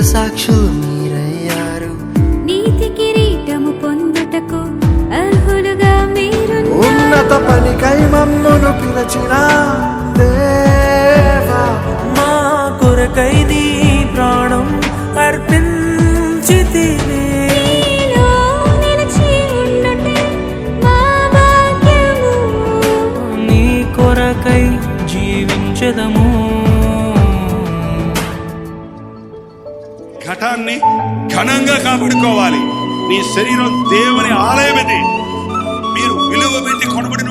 It's actually. ఘటాన్ని ఘనంగా కాపాడుకోవాలి. నీ శరీరం దేవుని ఆలయం ఇది మీరు విలువ పెట్టి కొనబడిన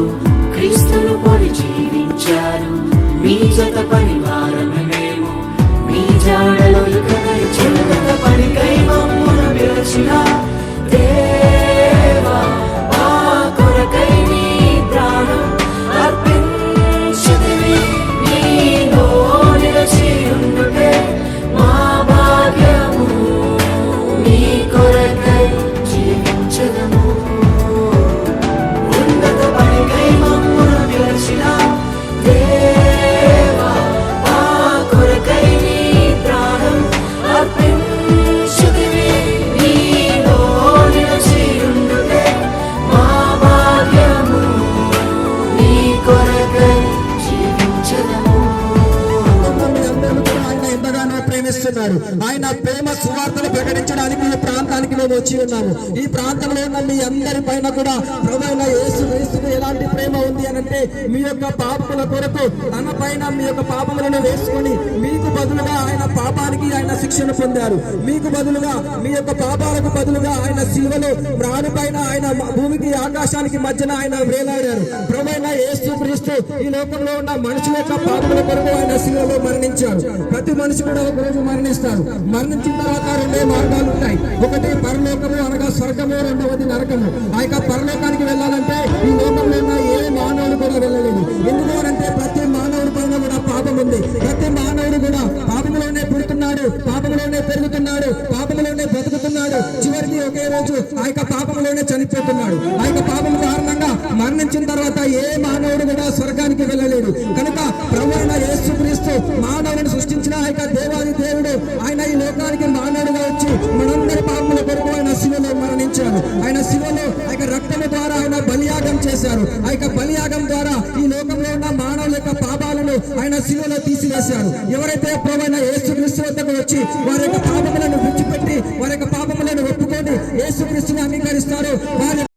you. ప్రేమిస్తున్నాడు ఆయన ప్రేమ సువార్తను ప్రకటించడానికి ఈ ప్రాంతానికి మేము వచ్చి ఉన్నాము. ఈ ప్రాంతంలో ఉన్న మీ అందరి పైన కూడా ప్రభుత్వ యేసు వేసుకు ఎలాంటి ప్రేమ ఉంది అని అంటే మీ యొక్క పాపముల కొరకు తన పైన మీ యొక్క పాపములను వేసుకొని మీకు బదులుగా ఆయన పాపానికి ఆయన శిక్షణ పొందారు. మీకు బదులుగా మీ యొక్క పాపాలకు బదులుగా ఆయన శిలువలో ప్రాణి పైన ఆయన భూమికి ఆకాశానికి మధ్యన ఆయన వేలాడారు. ప్రమైన యేసు క్రీస్తు ఈ లోకంలో ఉన్న మనుషుల యొక్క పాపముల కొరకు ఆయన శివలో మరణించాడు ప్రతి మనిషి కూడా ఒక రోజు మరణిస్తారు. మరణించిన తర్వాత రెండే మార్గాలు ఉంటాయి. ఒకటి పరలోకము అనగా స్వర్గము రెండవది నరకము. ఆ యొక్క పరలోకానికి వెళ్ళాలంటే ఈ లోకంలో ఉన్న ఏ మానవుడు కూడా వెళ్ళలేదు. ఎందుకు అంటే ప్రతి మానవుడి పైన కూడా పాపం ఉంది. ప్రతి మానవుడు కూడా పాపంలోనే పుడుతున్నాడు పాపంలోనే పెరుగుతున్నాడు పాపంలోనే బ్రతుకుతున్నాడు చివరికి ఒకే రోజు ఆ యొక్క పాపంలోనే చనిపోతున్నాడు. ఆ యొక్క పాపం కారణంగా మరణించిన తర్వాత ఏ మానవుడు కూడా స్వర్గానికి వెళ్ళలేడు కనుక యొక్క బలియాగం ద్వారా ఈ లోకంలో ఉన్న మానవుల యొక్క పాపాలను ఆయన శిలువలో తీసివేశాడు. ఎవరైతే ప్రభుత్వ యేసుక్రీస్తు వద్దకు వచ్చి వారి యొక్క పాపములను విడిచిపెట్టి వారి యొక్క పాపములను ఒప్పుకొని యేసుక్రీస్తుని అంగీకరిస్తారో వారి